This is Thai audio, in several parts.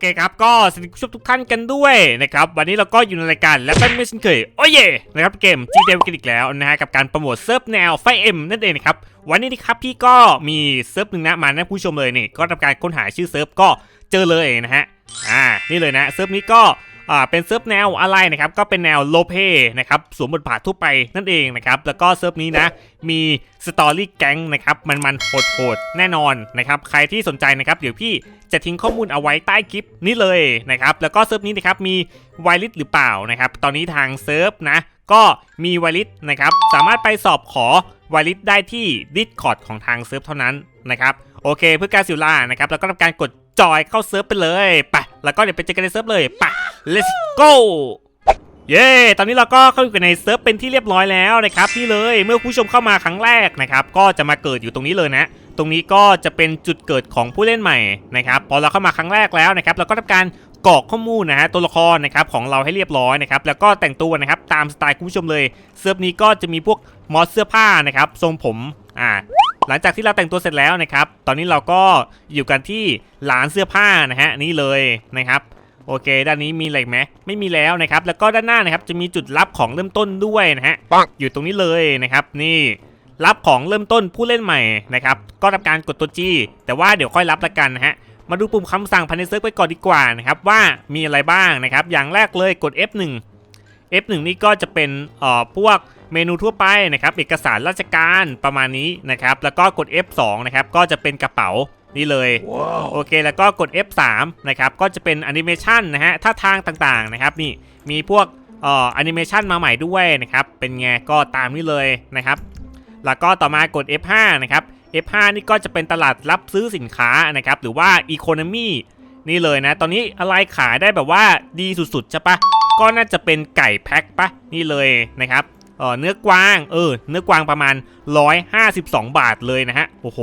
เคครับก็สวัสดีคุณผู้ชมทุกท่านกันด้วยนะครับวันนี้เราก็อยู่ในรายการและเป็นไม่เช่นเคยโอ้ยเย่นะครับเกม G d e v กันอีกแล้วนะฮะกับการโปรโมทเซิร์ฟแนวไฟเอ็มนั่นเองนะครับวันนี้นะครับพี่ก็มีเซิร์ฟหนึ่งนะมานะผู้ชมเลยนี่ก็ทำการค้นหาชื่อเซิร์ฟก็เจอเลยนะฮะอ่านี่เลยนะเซิร์ฟนี้ก็ อ่าเป็นเซิร์ฟแนวอะไรนะครับก็เป็นแนวโลเปนะครับสวมบทบาททั่วไปนั่นเองนะครับแล้วก็เซิร์ฟนี้นะมีสตอรี่แก๊งนะครับมันมันๆโหดๆแน่นอนนะครับใครที่สนใจนะครับเดี๋ยวพี่จะทิ้งข้อมูลเอาไว้ใต้คลิปนี้เลยนะครับแล้วก็เซิร์ฟนี้นะครับมีไวลิสหรือเปล่านะครับตอนนี้ทางเซิร์ฟนะก็มีไวลิสนะครับสามารถไปสอบขอไวลิสได้ที่ Discord ของทางเซิร์ฟเท่านั้นนะครับโอเคเพื่อการสิวลานะครับแล้วก็ทำการกดจอยเข้าเซิร์ฟไปเลยไป แล้วก็เดี๋ยวไปเจอกันในเซิร์ฟเลยไป let's go เย้ ตอนนี้เราก็เข้าอยู่ในเซิร์ฟเป็นที่เรียบร้อยแล้วนะครับนี่เลย เมื่อผู้ชมเข้ามาครั้งแรกนะครับ ก็จะมาเกิดอยู่ตรงนี้เลยนะ ตรงนี้ก็จะเป็นจุดเกิดของผู้เล่นใหม่นะครับ พอเราเข้ามาครั้งแรกแล้วนะครับ เราก็ทำการกรอกข้อมูลนะฮะตัวละครนะครับของเราให้เรียบร้อยนะครับ แล้วก็แต่งตัวนะครับตามสไตล์คุณผู้ชมเลยเซิร์ฟนี้ก็จะมีพวกมอสเสื้อผ้านะครับ ทรงผม อ่า หลังจากที่เราแต่งตัวเสร็จแล้วนะครับ ตอนนี้เราก็อยู่กันที่ร้านเสื้อผ้านะฮะนี่เลยนะครับโอเค ด้านนี้มีอะไรอีกไหมไม่มีแล้วนะครับ แล้วก็ด้านหน้านะครับจะมีจุดรับของเริ่มต้นด้วยนะฮะปังอยู่ตรงนี้เลยนะครับ นี่รับของเริ่มต้นผู้เล่นใหม่นะครับ ก็ทำการกดตัวจีแต่ว่าเดี๋ยวค่อยรับละกันนะฮะมาดูปุ่มคำสั่งภายในเซิร์ฟไปก่อนดีกว่านะครับว่ามีอะไรบ้างนะครับ อย่างแรกเลยกด F1 F1 นี่ก็จะเป็นเอ่อพวกเมนูทั่วไปนะครับ เอกสารราชการประมาณนี้นะครับ แล้วก็กด F2 นะครับ ก็จะเป็นกระเป๋านี่เลยโอเค แล้วก็กด F3 นะครับ ก็จะเป็นแอนิเมชันนะฮะ ท่าทางต่างๆนะครับ นี่ มีพวกเอ่อแอนิเมชันมาใหม่ด้วยนะครับ เป็นไง ก็ตามนี้เลยนะครับ แล้วก็ต่อมากด F5 นะครับ F5 นี่ก็จะเป็นตลาดรับซื้อสินค้านะครับ หรือว่า Economy นี่เลยนะ ตอนนี้อะไรขายได้แบบว่าดีสุดๆใช่ปะ ก็น่าจะเป็นไก่แพ็คปะนี่เลยนะครับเออเนื้อกวางเออเนื้อกวางประมาณ 152 บาทเลยนะฮะโอ้โห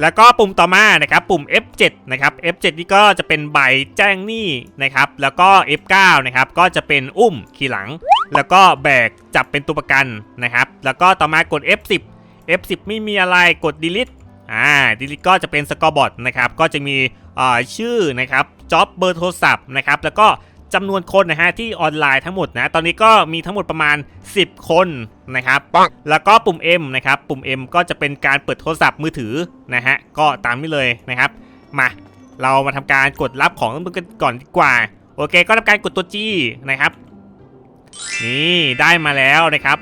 แล้วก็ปุ่มต่อมานะครับปุ่ม F7 นะครับ F7 นี่ก็จะเป็นใบแจ้งหนี้นะครับแล้วก็ F9 นะครับก็จะเป็นอุ้มขี่หลัง แล้วก็แบกจับเป็นตัวประกันนะครับแล้วก็ต่อมากด F10 F10 ไม่มีอะไรกด delete อ่า delete ก็จะเป็นสกอร์บอร์ดนะครับก็จะมีอ่าชื่อนะครับจ็อบเบอร์โทรศัพท์นะครับแล้วก็ จำนวนคนนะฮะที่ออนไลน์ทั้งหมดนะ ตอนนี้ก็มีทั้งหมดประมาณ 10 คนนะครับปังแล้วก็ปุ่ม M นะครับ ปุ่ม M ก็จะเป็นการเปิดโทรศัพท์มือถือนะฮะ ก็ตามนี้เลยนะครับ มาเรามาทำการกดรับของกันก่อนดีกว่า โอเค ก็ทำการกดตัว G นะครับ นี่ได้มาแล้วนะครับ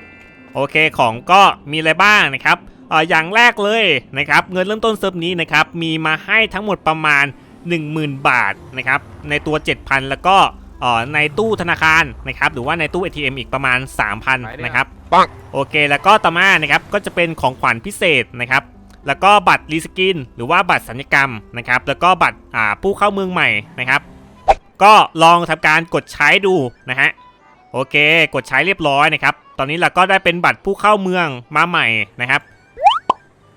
โอเคของก็มีอะไรบ้างนะครับเอ่ออย่างแรกเลยนะครับเงินเริ่มต้นเซิร์ฟนี้นะครับมีมาให้ทั้งหมดประมาณ 10,000 บาทนะครับในตัว 7,000 แล้วก็เอ่อ ในตู้ธนาคารนะครับหรือว่าในตู้ ATM อีกประมาณ 3,000นะครับปังโอเค แล้วก็ต่อมานะครับก็จะเป็นของขวัญพิเศษนะครับแล้วก็บัตรรีสกิน หรือว่าบัตรสัญญกรรมนะครับแล้วก็บัตรอ่าผู้เข้าเมืองใหม่นะครับก็ลองทำการกดใช้ดูนะฮะโอเค กดใช้เรียบร้อยนะครับ ตอนนี้เราก็ได้เป็นบัตรผู้เข้าเมืองมาใหม่นะครับ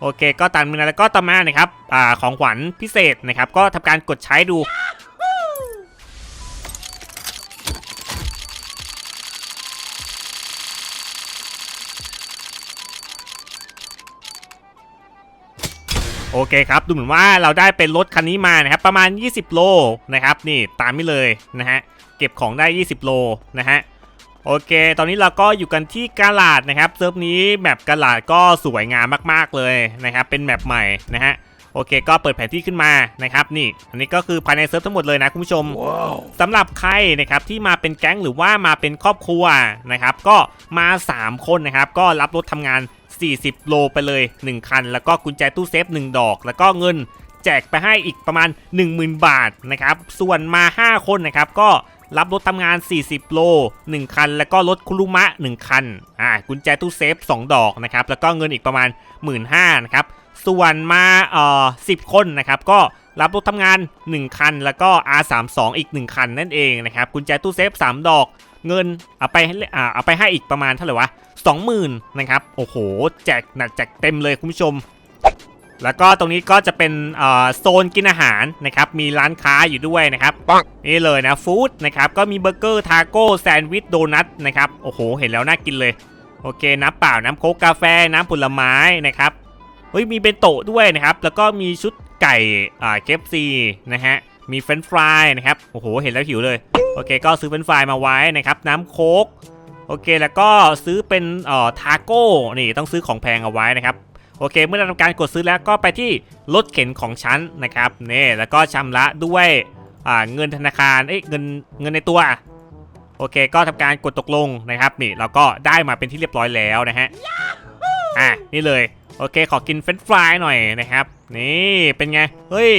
โอเค ก็ตามนี้นะแล้วก็ต่อมานะครับอ่าของขวัญพิเศษนะครับ ก็ทำการกดใช้ดู โอเคครับ ดูเหมือนว่าเราได้เป็นรถคันนี้มานะครับ ประมาณ 20 โลนะครับ นี่ตามนี้เลยนะฮะ เก็บของได้ 20 โลนะฮะ โอเค ตอนนี้เราก็อยู่กันที่กาลาดนะครับ เซิร์ฟนี้แมปกาลาดก็สวยงามมากๆเลยนะครับ เป็นแมปใหม่นะฮะ โอเค ก็เปิดแผนที่ขึ้นมานะครับนี่ อันนี้ก็คือภายในเซิร์ฟทั้งหมดเลยนะคุณผู้ชมสำหรับใครนะครับที่มาเป็นแก๊งหรือว่ามาเป็นครอบครัวนะครับก็มา 3 คนนะครับก็รับรถทำงาน 40 โลไปเลย 1 คัน แล้วก็กุญแจตู้เซฟ 1 ดอก แล้วก็เงินแจกไปให้อีกประมาณ 10,000 บาทนะครับ ส่วนมา 5 คนนะครับ ก็รับรถทำงาน 40 โล 1 คัน แล้วก็รถคุรุมะ 1 คัน อ่า กุญแจตู้เซฟ 2 ดอกนะครับ แล้วก็เงินอีกประมาณ 15,000นะครับ ส่วนมาเอ่อ10 คนนะครับ ก็รับรถทำงาน 1 คัน แล้วก็ R32 อีก 1 คันนั่นเองนะครับกุญแจตู้เซฟ 3 ดอก เงินเอาไปให้อ่าเอาไปให้อีกประมาณเท่าไหร่วะ20,000นะครับ โอ้โห แจกหนักแจกเต็มเลยคุณผู้ชม แล้วก็ตรงนี้ก็จะเป็นเอ่อโซนกินอาหารนะครับ มีร้านค้าอยู่ด้วยนะครับปังนี่เลยนะฟู้ดนะครับ ก็มีเบอร์เกอร์ ทาโก้ แซนด์วิช โดนัทนะครับ โอ้โห เห็นแล้วน่ากินเลย โอเค น้ำเปล่า น้ำโค้กกาแฟ น้ำผลไม้นะครับ เฮ้ยมีเบนโตะด้วยนะครับ แล้วก็มีชุดไก่อ่าเคฟซีนะฮะ มีเฟรนช์ฟรายนะครับ โอ้โห เห็นแล้วหิวเลย โอเค ก็ซื้อเฟรนช์ฟรายมาไว้นะครับ น้ำโค้ก โอเค แล้วก็ซื้อเป็นเอ่อทาโก้ นี่ต้องซื้อของแพงเอาไว้นะครับ โอเค เมื่อทำการกดซื้อแล้วก็ไปที่รถเข็นของฉันนะครับ นี่ แล้วก็ชำระด้วยอ่าเงินธนาคาร เอ้ย เงิน เงินในตัว โอเค ก็ทำการกดตกลงนะครับ นี่ เราก็ได้มาเป็นที่เรียบร้อยแล้วนะฮะ อะ นี่เลย โอเค ขอกินเฟรนช์ฟรายหน่อยนะครับ นี่เป็นไง เฮ้ย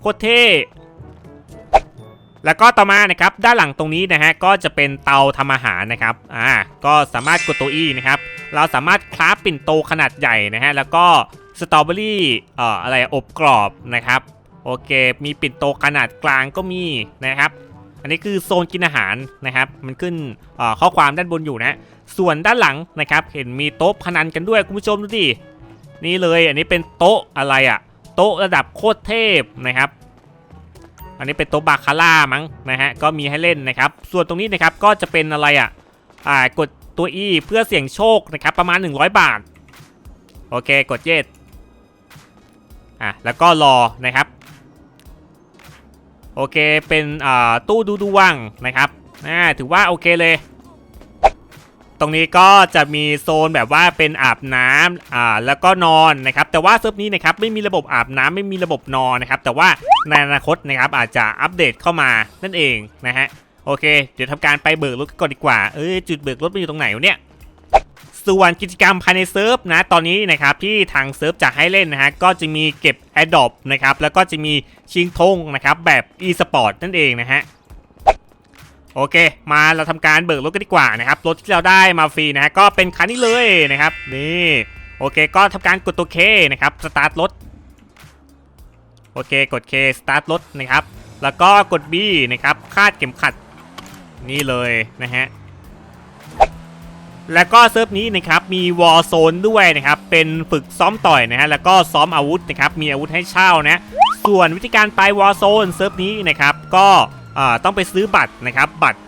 โคตรเท่แล้วก็ต่อมานะครับด้านหลังตรงนี้นะฮะก็จะเป็นเตาทำอาหารนะครับอ่าก็สามารถกดตัว E นะครับเราสามารถคราฟปิ่นโตขนาดใหญ่นะฮะแล้วก็สตรอเบอรี่เอ่ออะไรอบกรอบนะครับโอเค มีปิ่นโตขนาดกลางก็มีนะครับ อันนี้คือโซนกินอาหารนะครับ มันขึ้นข้อความด้านบนอยู่นะ ส่วนด้านหลังนะครับ เห็นมีโต๊ะพนันกันด้วยคุณผู้ชมดูดิ นี่เลยอันนี้เป็นโต๊ะอะไรอะโต๊ะระดับโคตรเทพนะครับ อันนี้เป็นโต๊ะบาคาร่ามั้งนะฮะก็มีให้เล่นนะครับ ส่วนตรงนี้นะครับก็จะเป็นอะไรอะอ่ากดตัว E เพื่อเสี่ยงโชคนะครับประมาณ 100 บาท โอเคกดเยดอะแล้วก็รอนะครับ โอเคเป็นอ่าตู้ดูดวงนะครับอ่าถือว่าโอเคเลย ตรงนี้ก็จะมีโซนแบบว่าเป็นอาบน้ำอ่าแล้วก็นอนนะครับแต่ว่าเซิร์ฟนี้นะครับไม่มีระบบอาบน้ำไม่มีระบบนอนนะครับแต่ว่าในอนาคตนะครับอาจจะอัปเดตเข้ามานั่นเองนะฮะโอเค เดี๋ยวทำการไปเบิกรถก่อนดีกว่าเอ้ยจุดเบิกรถมันอยู่ตรงไหนวะเนี่ยส่วนกิจกรรมภายในเซิร์ฟนะตอนนี้นะครับที่ทางเซิร์ฟจะให้เล่นนะฮะก็จะมีเก็บ a d o p นะครับแล้วก็จะมีชิงธงนะครับแบบ e-sport นั่นเองนะฮะ โอเค มาเราทำการเบิกรถกันดีกว่านะครับ รถที่เราได้มาฟรีนะฮะก็เป็นคันนี้เลยนะครับ นี่โอเค ก็ทำการกดตัว K นะครับสตาร์ทรถโอเค กด K สตาร์ทรถนะครับ แล้วก็กด B นะครับ คาดเข็มขัด นี่เลยนะฮะแล้วก็เซิร์ฟนี้นะครับมีวอ r z โซนด้วยนะครับ เป็นฝึกซ้อมต่อยนะฮะแล้วก็ซ้อมอาวุธนะครับ มีอาวุธให้เช่านะ ส่วนวิธีการไปวอ r z โซนเซิร์ฟนี้นะครับ ก็ ต้องไปซื้อบัตรนะครับบัตร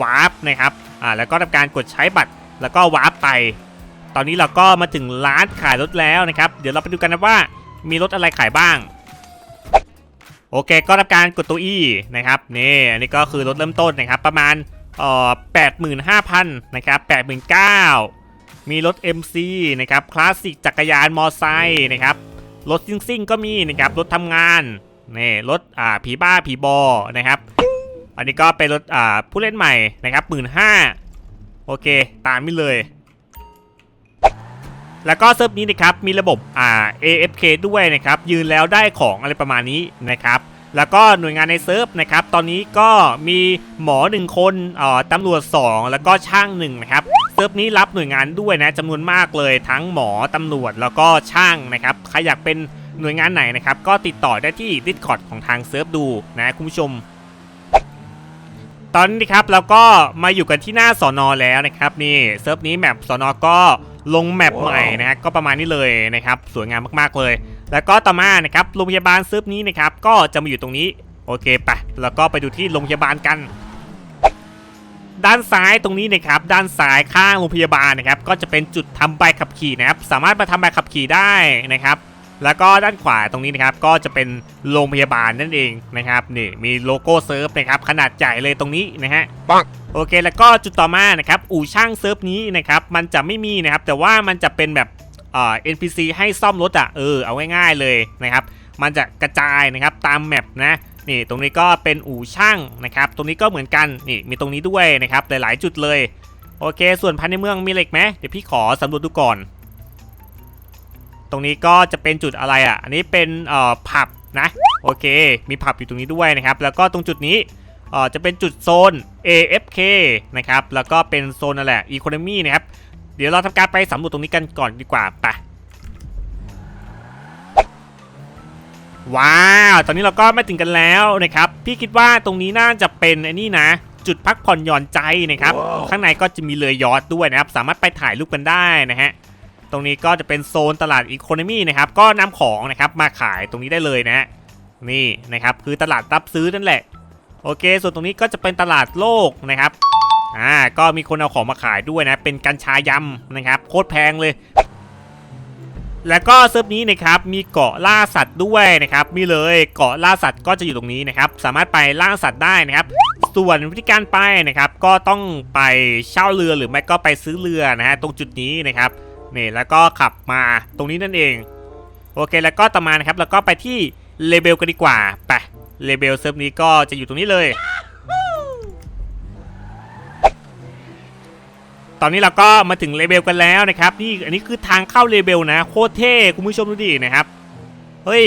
วาร์ปนะครับแล้วก็ทำการกดใช้บัตรแล้วก็วาร์ปไป ตอนนี้เราก็มาถึงร้านขายรถแล้วนะครับ เดี๋ยวเราไปดูกันนะว่ามีรถอะไรขายบ้าง โอเค ก็ทำการกดตัว E นะครับนี่อันนี้ก็คือรถเริ่มต้นนะครับ ประมาณเอ่อแปดหมื่นห้าพันนะครับแปดหมื่นเก้ามีรถ MC นะครับคลาสสิกจักรยานมอไซค์นะครับรถซิ่งซิ่งๆก็มีนะครับรถทำงานนี่รถอ่าผีบ้าผีบอนะครับ อันนี้ก็เป็นรถอ่าผู้เล่นใหม่นะครับหมื่นห้าโอเค ตามนี้เลย แล้วก็เซิร์ฟนี้นะครับมีระบบอ่า AFK ด้วยนะครับ ยืนแล้วได้ของอะไรประมาณนี้นะครับแล้วก็หน่วยงานในเซิร์ฟนะครับ ตอนนี้ก็มีหมอ 1 คนอ่อตำรวจ 2 แล้วก็ช่าง1นะครับ เซิร์ฟนี้รับหน่วยงานด้วยนะจำนวนมากเลยทั้งหมอตำรวจแล้วก็ช่างนะครับ ใครอยากเป็นหน่วยงานไหนนะครับ ก็ติดต่อได้ที่ Discord ของทางเซิร์ฟดูนะคุณผู้ชม ตอนนี้นะครับเราก็มาอยู่กันที่หน้าสอนอแล้วนะครับนี่เซิร์ฟนี้แมปสอนอก็ลงแมปใหม่นะฮะก็ประมาณนี้เลยนะครับสวยงามมากๆเลย แล้วก็ต่อมานะครับโรงพยาบาลเซิร์ฟนี้นะครับก็จะมาอยู่ตรงนี้โอเคไปแล้วก็ไปดูที่โรงพยาบาลกัน ด้านซ้ายตรงนี้นะครับด้านซ้ายข้างโรงพยาบาลนะครับก็จะเป็นจุดทำใบขับขี่นะครับสามารถมาทำใบขับขี่ได้นะครับ แล้วก็ด้านขวาตรงนี้นะครับก็จะเป็นโรงพยาบาลนั่นเองนะครับนี่มีโลโก้เซิร์ฟนะครับขนาดใหญ่เลยตรงนี้นะฮะปังโอเค แล้วก็จุดต่อมานะครับอู่ช่างเซิร์ฟนี้นะครับมันจะไม่มีนะครับแต่ว่ามันจะเป็นแบบเอ่อ NPC ให้ซ่อมรถอะเออเอาง่ายๆเลยนะครับมันจะกระจายนะครับตามแมปนะนี่ตรงนี้ก็เป็นอู่ช่างนะครับตรงนี้ก็เหมือนกันนี่มีตรงนี้ด้วยนะครับหลายๆ จุดเลยโอเค ส่วนภายในเมืองมีเหล็กไหมเดี๋ยวพี่ขอสำรวจดูก่อน ตรงนี้ก็จะเป็นจุดอะไรอะ อันนี้เป็นเอ่อผับนะ โอเค มีผับอยู่ตรงนี้ด้วยนะครับ แล้วก็ตรงจุดนี้เอ่อจะเป็นจุดโซน AFK นะครับ แล้วก็เป็นโซนนั่นแหละ Economy นะครับ เดี๋ยวเราทำการไปสำรวจตรงนี้กันก่อนดีกว่าไปว้าว ตอนนี้เราก็มาถึงกันแล้วนะครับ พี่คิดว่าตรงนี้น่าจะเป็นไอ้นี่นะ จุดพักผ่อนหย่อนใจนะครับ ข้างในก็จะมีเรือยอชต์ด้วยนะครับ สามารถไปถ่ายรูปกันได้นะฮะ ตรงนี้ก็จะเป็นโซนตลาดอีโคโนมี่นะครับ ก็นำของนะครับมาขายตรงนี้ได้เลยนะฮะนี่นะครับคือตลาดรับซื้อนั่นแหละ โอเค ส่วนตรงนี้ก็จะเป็นตลาดโลกนะครับอ่าก็มีคนเอาของมาขายด้วยนะ เป็นกัญชายำนะครับ โคตรแพงเลย แล้วก็เซิร์ฟนี้นะครับมีเกาะล่าสัตว์ด้วยนะครับมีเลยเกาะล่าสัตว์ก็จะอยู่ตรงนี้นะครับ สามารถไปล่าสัตว์ได้นะครับ ส่วนวิธีการไปนะครับ ก็ต้องไปเช่าเรือหรือไม่ก็ไปซื้อเรือนะฮะตรงจุดนี้นะครับ นี่แล้วก็ขับมาตรงนี้นั่นเอง โอเคแล้วก็ต่อมานะครับแล้วก็ไปที่เลเบลกันดีกว่าไปเลเบลเซิร์ฟนี้ก็จะอยู่ตรงนี้เลย ตอนนี้เราก็มาถึงเลเบลกันแล้วนะครับนี่อันนี้คือทางเข้าเลเบลนะโคตรเท่คุณผู้ชมดูดินะครับเฮ้ย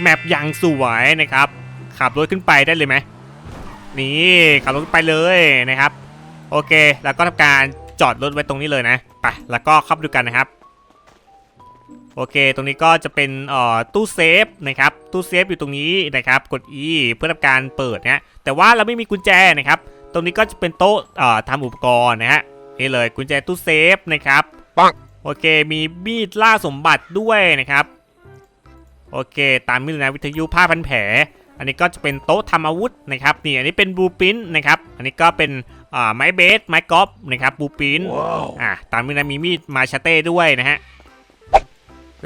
แมปอย่างสวยนะครับ ขับรถขึ้นไปได้เลยไหมนี่ขับรถไปเลยนะครับ โอเค แล้วก็ทำการ จอดรถไว้ตรงนี้เลยนะไปแล้วก็เข้าไปดูกันนะครับ โอเค ตรงนี้ก็จะเป็นเอ่อตู้เซฟนะครับตู้เซฟอยู่ตรงนี้นะครับ กด E เพื่อทำการเปิดนะแต่ว่าเราไม่มีกุญแจนะครับ ตรงนี้ก็จะเป็นโต๊ะเอ่อทำอุปกรณ์นะฮะนี่เลยกุญแจตู้เซฟนะครับปังโอเค มีมีดล่าสมบัติด้วยนะครับ โอเค ตามมิลนะวิทยุผ้าพันแผล อันนี้ก็จะเป็นโต๊ะทำอาวุธนะครับ นี่ อันนี้เป็นบลูปินนะครับ อันนี้ก็เป็น อ่าไม้เบสไม้กอล์ฟนะครับบลูปิน Wow. อ่าตามมิลนะมีมีดมาชาเต้ด้วยนะฮะ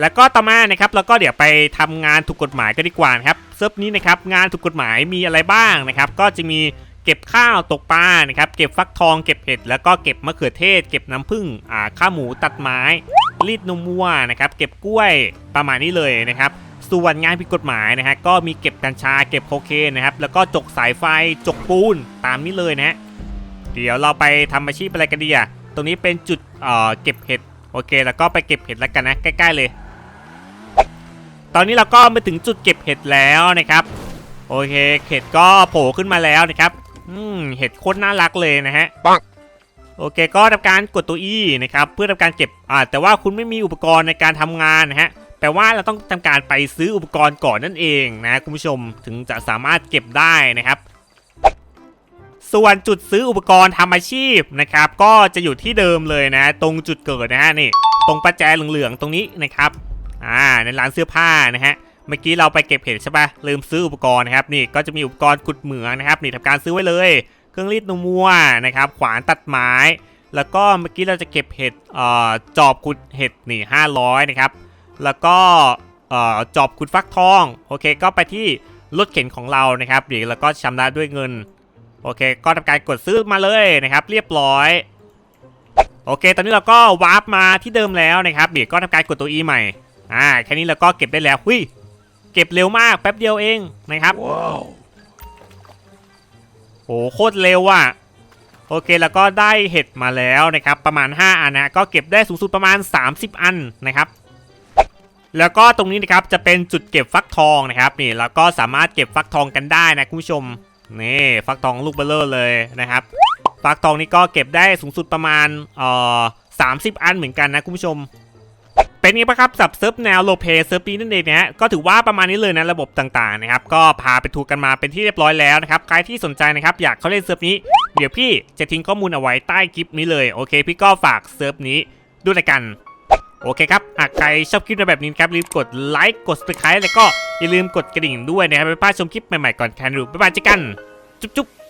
แล้วก็ต่อมานะครับแล้วก็เดี๋ยวไปทำงานถูกกฎหมายก็ดีกว่านะครับเซิร์ฟนี้นะครับงานถูกกฎหมายมีอะไรบ้างนะครับ ก็จะมีเก็บข้าวตกปลานะครับเก็บฟักทองเก็บเห็ดแล้วก็เก็บมะเขือเทศ เก็บน้ำผึ้งอ่าข้าวหมูตัดไม้ รีดนมวัวนะครับเก็บกล้วยประมาณนี้เลยนะครับส่วนงานผิดกฎหมายนะฮะก็มีเก็บกัญชาเก็บโคเคนนะครับแล้วก็จกสายไฟจกปูนตามนี้เลยนะฮะ เดี๋ยวเราไปทำอาชีพอะไรกันดีอะตรงนี้เป็นจุดเอ่อเก็บเห็ดโอเค แล้วก็ไปเก็บเห็ดแล้วกันนะใกล้ๆเลย ตอนนี้เราก็มาถึงจุดเก็บเห็ดแล้วนะครับ โอเคเห็ดก็โผล่ขึ้นมาแล้วนะครับ อืมเห็ดโคตรน่ารักเลยนะฮะปังโอเคก็ทำการกดตัว E นะครับ เพื่อทำการเก็บอ่าแต่ว่าคุณไม่มีอุปกรณ์ในการทำงานนะฮะแปลว่าเราต้องทำการไปซื้ออุปกรณ์ก่อนนั่นเองนะคุณผู้ชมถึงจะสามารถเก็บได้นะครับ ส่วนจุดซื้ออุปกรณ์ทำอาชีพนะครับ ก็จะอยู่ที่เดิมเลยนะ ตรงจุดเกิดนะฮะนี่ ตรงประแจเหลืองๆตรงนี้นะครับอ่าในร้านเสื้อผ้านะฮะเมื่อกี้เราไปเก็บเห็ดใช่ปะลืมซื้ออุปกรณ์นะครับนี่ก็จะมีอุปกรณ์ขุดเหมืองนะครับ นี่ทำการซื้อไว้เลย เครื่องรีดนมวัวนะครับขวานตัดไม้ แล้วก็เมื่อกี้เราจะเก็บเห็ดเอ่อจอบขุดเห็ดนี่500นะครับแล้วก็เอ่อจอบขุดฟักทองโอเค ก็ไปที่รถเข็นของเรานะครับเดี๋ยวเราก็ชำระด้วยเงิน โอเค ก็ทำการกดซื้อมาเลยนะครับ เรียบร้อย โอเค ตอนนี้เราก็วาร์ปมาที่เดิมแล้วนะครับเดี๋ยวก็ทำการกดตัว E ใหม่ อ่า แค่นี้เราก็เก็บได้แล้วหุยเก็บเร็วมากแป๊บเดียวเองนะครับ Wow. โอ้โคตรเร็วอะโอเคแล้วก็ได้เห็ดมาแล้วนะครับประมาณ 5 อันนะก็เก็บได้สูงสุดประมาณ 30 อันนะครับแล้วก็ตรงนี้นะครับจะเป็นจุดเก็บฟักทองนะครับนี่แล้วก็สามารถเก็บฟักทองกันได้นะคุณผู้ชม นี่ฟักทองลูกเบลเลอร์เลยนะครับ ฟักทองนี่ก็เก็บได้สูงสุดประมาณเอ่อ30อันเหมือนกันนะคุณผู้ชม เป็นไงบ้างครับสับเซิร์ฟแนวโลเปเซิร์ฟนี้นั่นเองนะฮะก็ถือว่าประมาณนี้เลยนะระบบต่างๆนะครับก็พาไปทัวร์กันมาเป็นที่เรียบร้อยแล้วนะครับใครที่สนใจนะครับอยากเข้าเล่นเซิร์ฟนี้เดี๋ยวพี่จะทิ้งข้อมูลเอาไว้ใต้คลิปนี้เลยโอเค พี่ก็ฝากเซิร์ฟนี้ด้วยลกัน โอเคครับ หากใครชอบคลิปแบบนี้ครับรีบกดไลค์กด subscribe แล้วก็อย่าลืมกดกระดิ่งด้วยนะครับไปพาชมคลิปใหม่ๆก่อนใครรู้บ๊ายบายเจอกัน จุ๊บๆ